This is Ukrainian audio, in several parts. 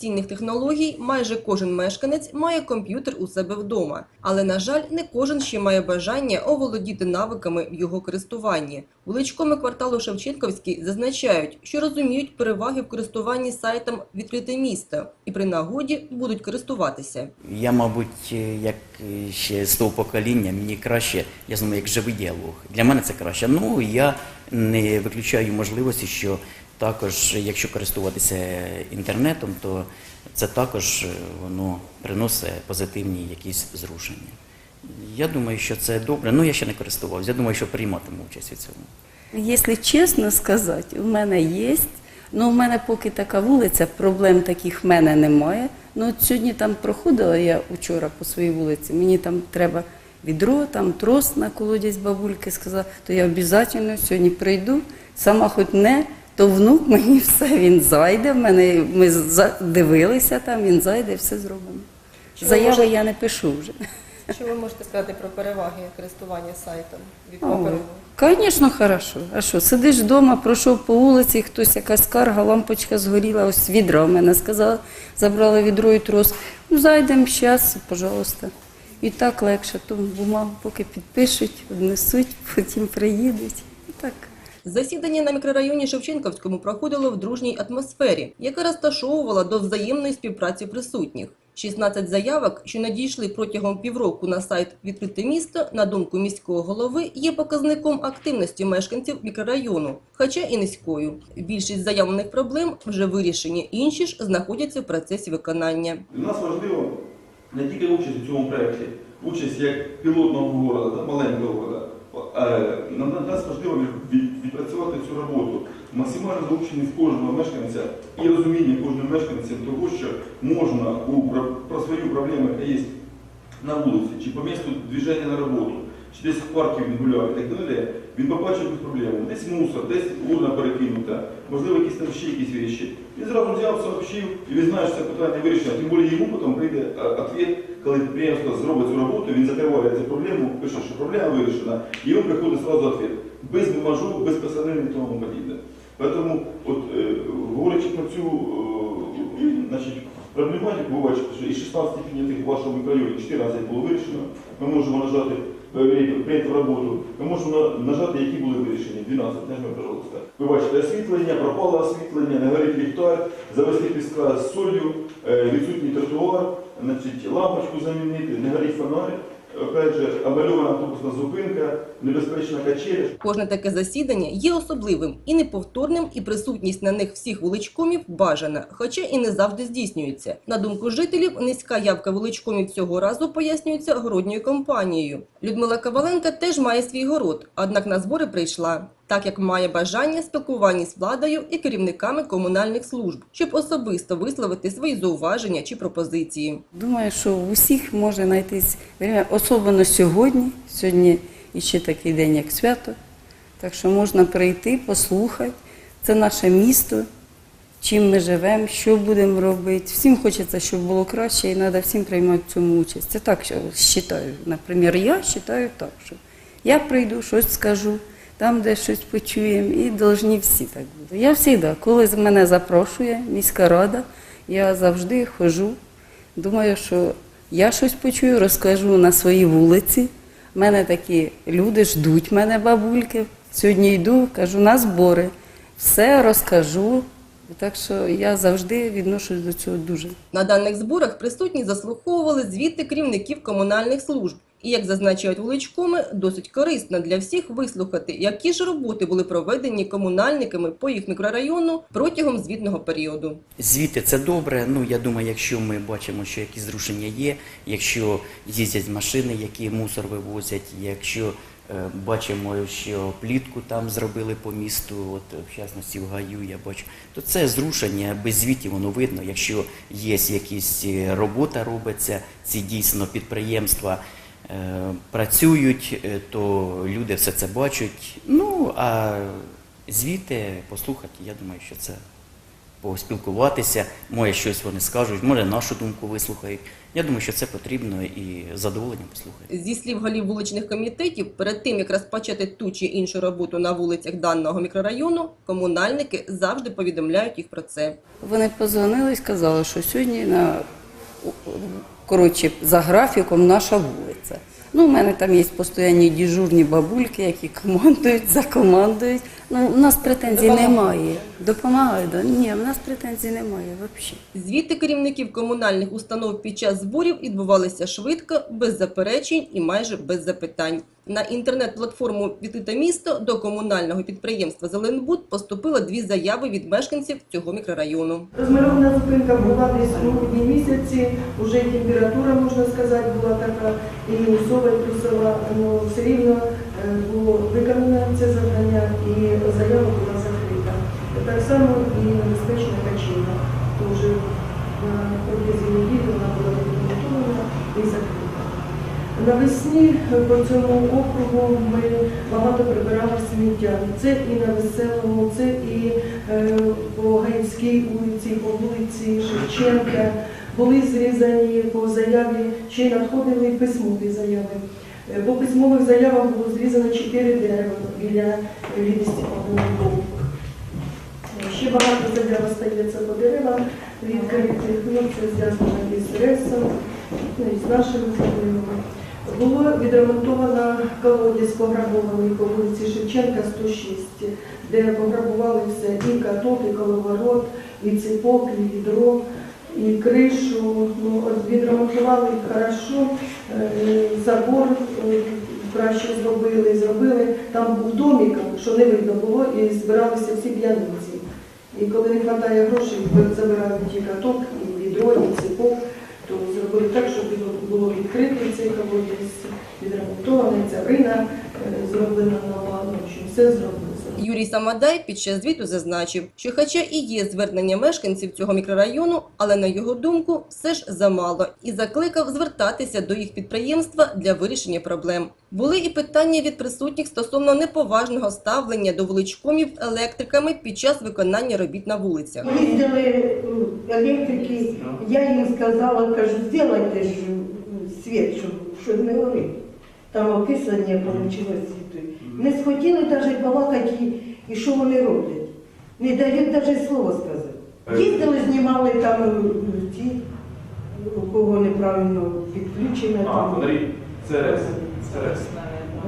інформаційних технологій майже кожен мешканець має комп'ютер у себе вдома, але на жаль, не кожен ще має бажання оволодіти навиками в його користуванні. Вуличкоми кварталу Шевченківський зазначають, що розуміють переваги в користуванні сайтом відкрите місто і при нагоді будуть користуватися. Я, мабуть, як ще з того покоління, мені краще, я знаю, як живий діалог. Для мене це краще. Ну, я не виключаю можливості, що також, якщо користуватися інтернетом, то це також е, воно приносить позитивні якісь зрушення. Я думаю, що це добре. Ну, я ще не користувався. Я думаю, що прийматиму участь у цьому. Якщо чесно сказати, у мене є. Ну, у мене поки така вулиця, проблем таких в мене немає. Ну, от сьогодні там проходила я вчора по своїй вулиці, мені там треба відро, там трос на колодязь бабульки сказала, то я обов'язково сьогодні прийду, сама хоч не, то внук мені все, він зайде. В мене ми дивилися там, він зайде, все зробимо. Ви Заяви можете- я не пишу вже. Що ви можете сказати про переваги користування сайтом від О, Звісно, хорошо. А що, сидиш вдома, пройшов по вулиці, хтось якась скарга, лампочка згоріла, ось відро в мене сказала, забрала відро і трос. Ну, зайдемо зараз, пожалуйста. І так легше, ту бумагу поки підпишуть, внесуть, потім приїдуть. І так. Засідання на мікрорайоні Шевченківському проходило в дружній атмосфері, яка розташовувала до взаємної співпраці присутніх. 16 заявок, що надійшли протягом півроку на сайт Відкрите місто, на думку міського голови, є показником активності мешканців мікрорайону, хоча і низькою. Більшість заявлених проблем вже вирішені, інші ж знаходяться в процесі виконання. Для нас важливо не тільки участь у цьому проєкті, участь як пілотного города, маленького города. на нас важливо від- відпрацювати цю роботу, максимально залученість кожного мешканця і розуміння кожного мешканця того, що можна у, про, свою проблему, яка є на вулиці, чи по місту движення на роботу, чи десь в парку він гуляв і так далі, він побачив якусь проблему. Десь мусор, десь урна перекинута, можливо, якісь там ще якісь речі. Він зразу взяв, сообщив, і він знає, що це питання вирішено. Тим більше йому потім прийде відповідь, коли підприємство зробить цю роботу, він закриває цю проблему, пише, що проблема вирішена, і йому приходить одразу відповідь. Без бумажу, без писанини тому подібне. Тому, от, е, говорячи про цю е, значить, проблематику, ви бачите, що із 16 піднятих в вашому мікрорайоні 14 було вирішено. Ми можемо нажати е, в роботу. Ми можемо нажати, які були вирішені. 12, нажмемо, пожалуйста. Ви бачите, освітлення, пропало освітлення, не горить ліхтар, завести піска з солью, відсутній тротуар, значить, лампочку замінити, не горить фонарик. Опять же, обмальована автобусна зупинка, небезпечна качеля. Кожне таке засідання є особливим і неповторним, і присутність на них всіх вуличкомів бажана, хоча і не завжди здійснюється. На думку жителів, низька явка вуличкомів цього разу пояснюється городньою компанією. Людмила Коваленка теж має свій город, однак на збори прийшла, так як має бажання спілкування з владою і керівниками комунальних служб, щоб особисто висловити свої зауваження чи пропозиції. Думаю, що в усіх може знайтись особливо сьогодні. Сьогодні іще такий день, як свято. Так що можна прийти, послухати. Це наше місто, чим ми живемо, що будемо робити. Всім хочеться, щоб було краще, і треба всім приймати в цьому участь. Це так що вважаю. Наприклад, я вважаю так, що я прийду, щось скажу, там, де щось почуємо, і повинні всі так бути. Я завжди, коли мене запрошує міська рада, я завжди ходжу. Думаю, що я щось почую, розкажу на своїй вулиці. У мене такі люди ждуть мене, бабульки. Сьогодні йду, кажу на збори. Все розкажу. Так що я завжди відношусь до цього дуже. На даних зборах присутні заслуховували звіти керівників комунальних служб. І, як зазначають вуличкоми, досить корисно для всіх вислухати, які ж роботи були проведені комунальниками по їх мікрорайону протягом звітного періоду. Звідти це добре. Ну я думаю, якщо ми бачимо, що якісь зрушення є, якщо їздять машини, які мусор вивозять, якщо е, бачимо, що плітку там зробили по місту, от в частності в гаю я бачу, то це зрушення без звітів воно видно. Якщо є якісь е, робота робиться, ці дійсно підприємства. Е, Працюють, е, то люди все це бачать. Ну а звіти послухати, я думаю, що це поспілкуватися, може щось вони скажуть, може нашу думку вислухають. Я думаю, що це потрібно і з задоволенням послухають. Зі слів голів вуличних комітетів, перед тим як розпочати ту чи іншу роботу на вулицях даного мікрорайону, комунальники завжди повідомляють їх про це. Вони позвонили і сказали, що сьогодні на коротше, за графіком наша вулиця. Ну, у мене там є постійні дежурні бабульки, які командують, закомандують. Ну, у нас претензій немає. Допомагають, да? Ні, у нас претензій немає взагалі. Звіти керівників комунальних установ під час зборів відбувалися швидко, без заперечень і майже без запитань. На інтернет-платформу «Відкрите місто» до комунального підприємства «Зеленбуд» поступило дві заяви від мешканців цього мікрорайону. Розмальована зупинка була десь у грудні місяці, вже температура, можна сказати, була така і мінусова, і плюсова, але все рівно було виконано це завдання і заява була закрита. Так само і небезпечна качина. Теж на протязі неділі вона була документована і закрита. Навесні по цьому округу ми багато прибирали сміття. Це і на веселому, це і е, по Гаївській вулиці, по вулиці Шевченка. Були зрізані по заяві, ще надходили письмові заяви. Е, По письмових заявах було зрізано 4 дерева біля лісостепного боку. Ще багато заяв остається по деревам відкритих, ну це зв'язано із ресом, ну, з нашими проблемами. Було відремонтовано колодязь пограбований по вулиці Шевченка, 106, де пограбували все, і каток, і коловорот, і ципок, і відро, і кришу. Ну, відремонтували хорошо, е, забор е, краще зробили, зробили. Там був домик, що не видно було, і збиралися всі п'яниці. І коли не вистачає грошей, забирають і каток, і відро, і ціпок, то зробили так, щоб було відкрито цей колодязь, відремонтований, ця рина е, зроблена нова, ну, все зроблено. Юрій Самадай під час звіту зазначив, що хоча і є звернення мешканців цього мікрорайону, але на його думку все ж замало і закликав звертатися до їх підприємства для вирішення проблем. Були і питання від присутніх стосовно неповажного ставлення до вуличкомів електриками під час виконання робіт на вулицях. Їздили електрики, я їм сказала, кажу, зробайте ж е, світ, щоб, не горить. Там окислення вийшло. Не схотіли навіть балакати, і, що вони роблять. Не дають навіть слова сказати. Їздили, знімали там е, ті, у кого неправильно підключено. А, там. це РЕС. Це РЕС.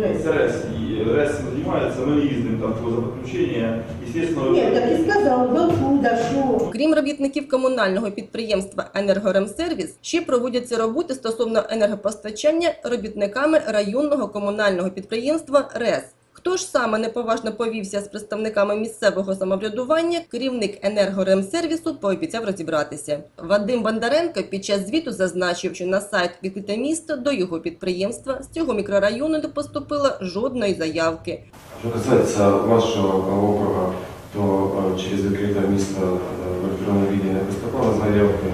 Рез. Це РЕС. І РЕС знімається, ми не їздимо там за підключення. Естественно, Ні, так і сказав, куди, що. Крім робітників комунального підприємства «Енергоремсервіс», ще проводяться роботи стосовно енергопостачання робітниками районного комунального підприємства «РЕС». Хто ж саме неповажно повівся з представниками місцевого самоврядування, керівник енергоремсервісу пообіцяв розібратися. Вадим Бондаренко під час звіту зазначив, що на сайт «Відкрите місто» до його підприємства з цього мікрорайону не поступило жодної заявки. Що касається вашого округа, то е, через відкрите місто е, в електронному віді не поступали заявки.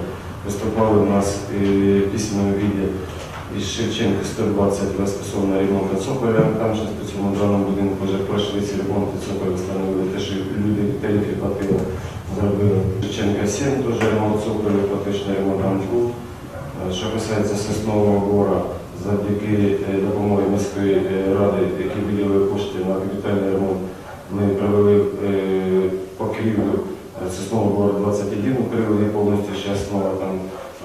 Поступали у нас і в письменному віді із Шевченка 120 стосовно ремонту цоколя. Там же по цьому даному будинку вже пройшли ці ремонти цоколя, встановили те, що люди тарифи платили, зробили. Шевченка 7 теж ремонт цоколя, платичний ремонт там був. Е, Що касається соснового бора, завдяки е, допомоги міської е, ради, які виділили кошти на капітальний ремонт, ми провели покрівлю соснового бора 21, укрили повністю зараз знову там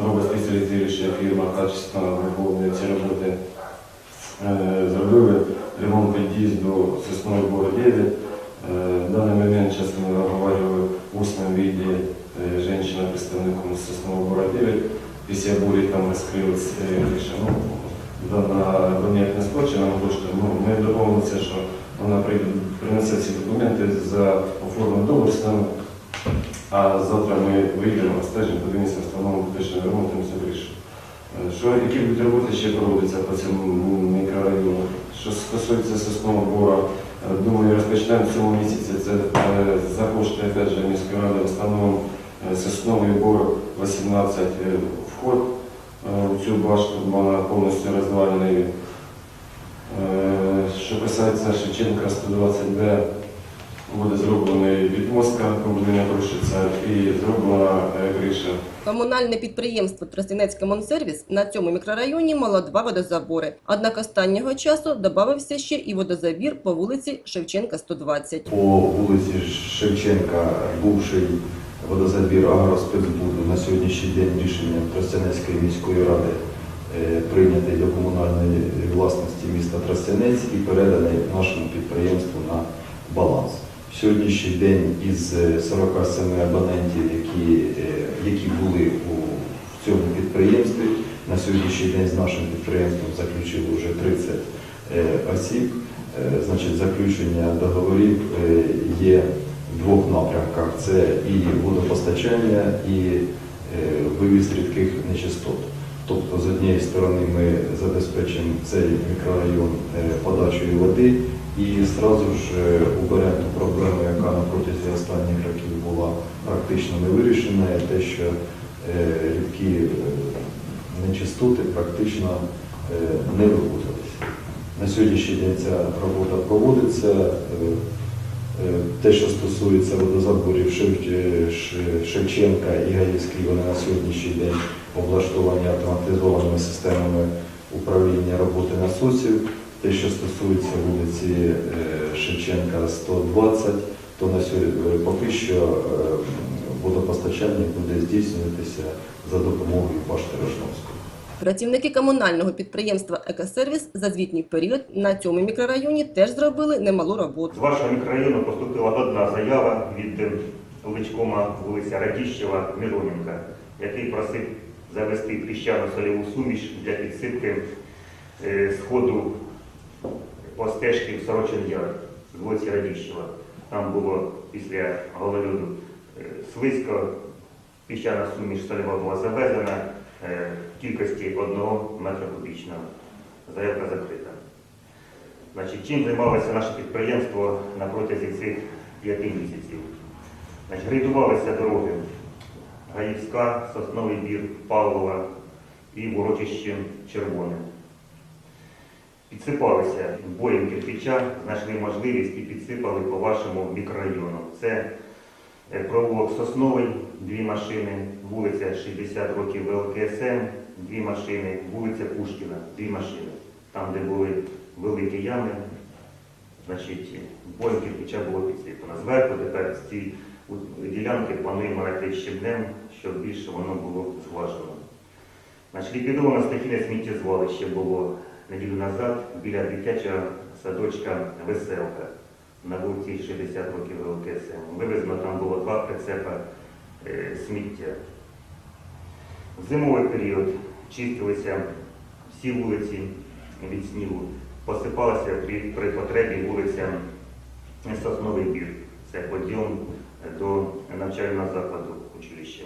робить спеціалізуюча фірма качественно виконує ці роботи. Е, Зробили ремонт під'їзду бора 9. Е, В даний момент зараз ми обговорювали в усному віді е, жінка представником соснового бора 9. Після бурі там розкрилась е, лише ну, дана не сплачена кошти. Ну, ми домовилися, що вона принесе ці документи за оформлений договір з нами. А завтра ми вийдемо, стежимо, подивимося, встановимо точно ремонт і все вирішимо. Е, Що, які будуть роботи ще проводяться по цьому мікрорайону? Що стосується соснового бора, е, думаю, розпочнемо в цьому місяці. Це е, за кошти міської ради встановимо сосновий бор 18 е, вход у цю башню, вона повністю розвалена. Е, Що касається Шевченка 120Б, буде зроблений відмостка, обладнання рушиться і зроблена е, криша. Комунальне підприємство Тростянецький Монсервіс на цьому мікрорайоні мало два водозабори. Однак останнього часу додався ще і водозабір по вулиці Шевченка, 120. По вулиці Шевченка бувший водозабір агроспецбуду на сьогоднішній день рішенням Тростянецької міської ради е, прийнятий до комунальної власності міста Тростянець і переданий нашому підприємству на баланс. Сьогоднішній день із е, 47 абонентів, які, е, які були у в цьому підприємстві, на сьогоднішній день з нашим підприємством заключили вже 30 е, осіб. Е, Значить, заключення договорів е, є в двох напрямках: це і водопостачання, і е, вивіз рідких нечистот. Тобто, з однієї сторони, ми забезпечимо цей мікрорайон е, подачею води і одразу ж уберемо ту проблему, яка на протязі останніх років була практично не вирішена, і те, що е, рідкі е, нечистоти практично е, не вивозилися. На сьогоднішній день ця робота проводиться. Те, що стосується водозаборів Шевченка і Гаївський, вони на сьогоднішній день облаштовані автоматизованими системами управління роботи насосів. Те, що стосується вулиці е, Шевченка 120, то на сьогодні поки що е, водопостачання буде здійснюватися за допомогою башти Рожновського. Працівники комунального підприємства «Екосервіс» за звітній період на цьому мікрорайоні теж зробили немалу роботу. З вашого мікрорайону поступила одна заява від е, Личкома вулиця Радіщева Мироненка, який просив завести піщану сольову суміш для підсипки е, сходу по в Сорочин Яр з вулиці Радіщева. Там було після гололюду е, слизько, піщана суміш сольова була завезена е, в кількості одного метра кубічного. Заявка закрита. Значить, чим займалося наше підприємство на протязі цих п'яти місяців? Значить, грейдувалися дороги Гаївська, Сосновий Бір, Павлова і Ворочище Червоне. Підсипалися боєм кирпича, знайшли можливість і підсипали по вашому мікрорайону. Це е, провулок Сосновий, дві машини, вулиця 60 років ВЛКСМ, дві машини, вулиця Пушкіна, дві машини. Там, де були великі ями, значить, боєм кирпича було підсипано. Зверху тепер з цієї ділянки плануємо накрити щебнем, щоб більше воно було зважено. Значить, ліквідовано стихійне сміттєзвалище було неділю назад біля дитячого садочка Веселка на вулиці 60 років ВЛКСМ. Вивезено там було два прицепа е, сміття. В зимовий період чистилися всі вулиці від снігу, посипалася при, потребі вулиця Сосновий Бір. Це подйом до навчального закладу училища.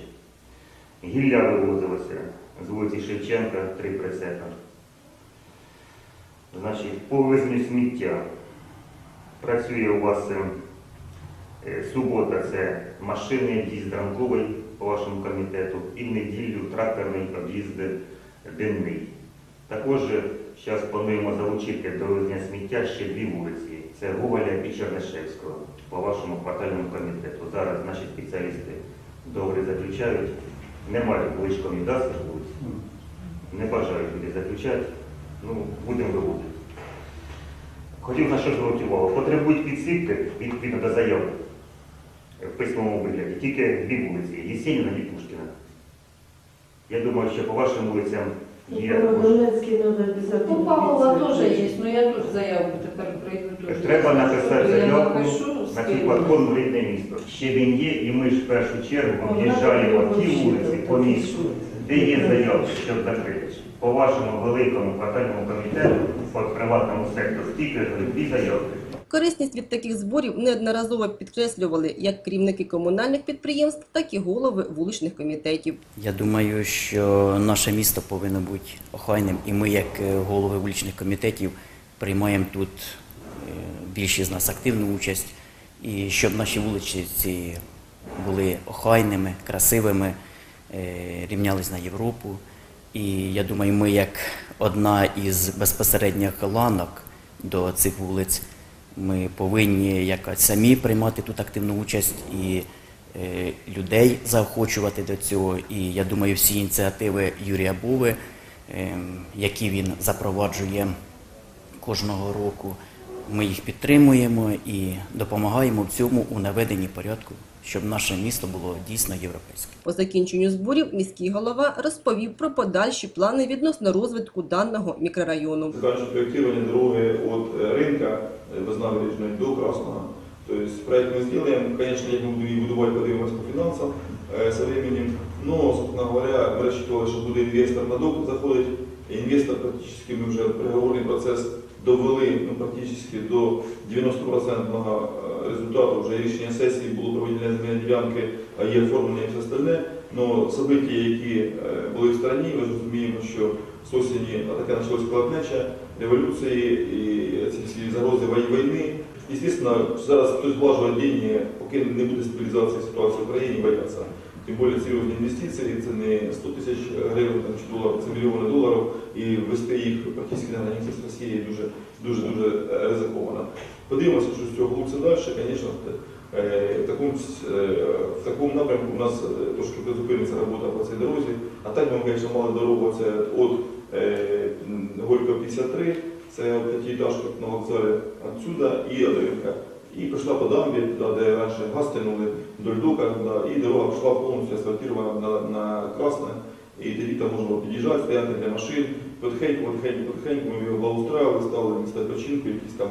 Гілля вивозилося з вулиці Шевченка, три прицепи. Значить, по вивезенню сміття працює у вас е, е, субота це машини, об'їзд ранковий по вашому комітету, і в неділю тракторний об'їзд денний. Також зараз плануємо залучити до вивезення сміття ще дві вулиці. Це Гоголя і Чернишевського по вашому квартальному комітету. Зараз наші спеціалісти договори заключають. Немає вуличком і вулиць. Не бажають люди заключати. Ну, будемо виводити. Хотів на що звернути увагу. Потребують підсипки відповідно до заяви в письмовому вигляді. Тільки дві вулиці Єсеніна і Пушкіна. Я думаю, що по вашим вулицям є. Донецький треба писати. Ну, Павлова теж є, ну я теж заявку тепер прийду. теж. Треба написати заявку на платформу рідне місто. Ще він є, і ми ж в першу чергу об'їжджаємо ті вулиці по місту, де є заявки, щоб закрити. По вашому великому квартальному комітету, по приватному сектору, стільки дві заявки. Корисність від таких зборів неодноразово підкреслювали як керівники комунальних підприємств, так і голови вуличних комітетів. Я думаю, що наше місто повинно бути охайним, і ми, як е, голови вуличних комітетів, приймаємо тут е, більшість з нас активну участь, і щоб наші вулиці були охайними, красивими, е, рівнялись на Європу. І я думаю, ми як одна із безпосередніх ланок до цих вулиць Ми повинні якось самі приймати тут активну участь і е, людей заохочувати до цього. І я думаю, всі ініціативи Юрія Буви, е, які він запроваджує кожного року, ми їх підтримуємо і допомагаємо в цьому у наведенні порядку, щоб наше місто було дійсно європейським. По закінченню зборів міський голова розповів про подальші плани відносно розвитку даного мікрорайону. Заканчивается проектирование дороги от э, рынка э, Вознабережной до Красного. То есть проект мы сделаем, конечно, я буду и будувати подивимось по финансам э, со временем, но, собственно говоря, мы рассчитывали, что буде інвестор на док заходить. Інвестор практически ми вже переговорний процес довели ну, практически до 90% результату. Вже рішення сесії було проведення земельної ділянки, а є оформлення і все остальне. Но события, які е, були в стороні, ми розуміємо, що з осені таке почалось колотнеча, революції і ці всі загрози війни. Звісно, зараз хтось влажує деньги, поки не буде стабілізації ситуації в Україні, бояться. Тим більше серйозні інвестиції, це не 100 тисяч гривень чи доларів, це мільйони доларів, і ввести їх практично на границі з Росією дуже, дуже, дуже е, ризиковано. Подивимося, що з цього вулиця далі, звісно, е, в такому, е, в такому напрямку у нас трошки призупиниться робота по цій дорозі. А так ми, звісно, мали дорогу це е, Горького 53, це от п'ятиэтажка на вокзалі отсюда і до ринка. І пішла по дамбі, де раніше газ тянули, вдоль дока, да, і дорога пішла повністю асфальтирована на, на красне. І тоді там можна було під'їжджати, стояти для машин. Потихеньку, потихеньку, потихеньку ми його благоустраїли, ставили місця відпочинку, якісь там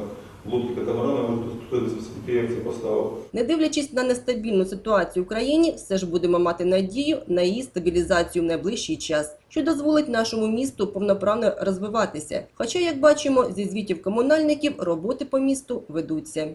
лодки катамарани, може хтось з підприємців поставив. Не дивлячись на нестабільну ситуацію в країні, все ж будемо мати надію на її стабілізацію в найближчий час, що дозволить нашому місту повноправно розвиватися. Хоча, як бачимо, зі звітів комунальників роботи по місту ведуться.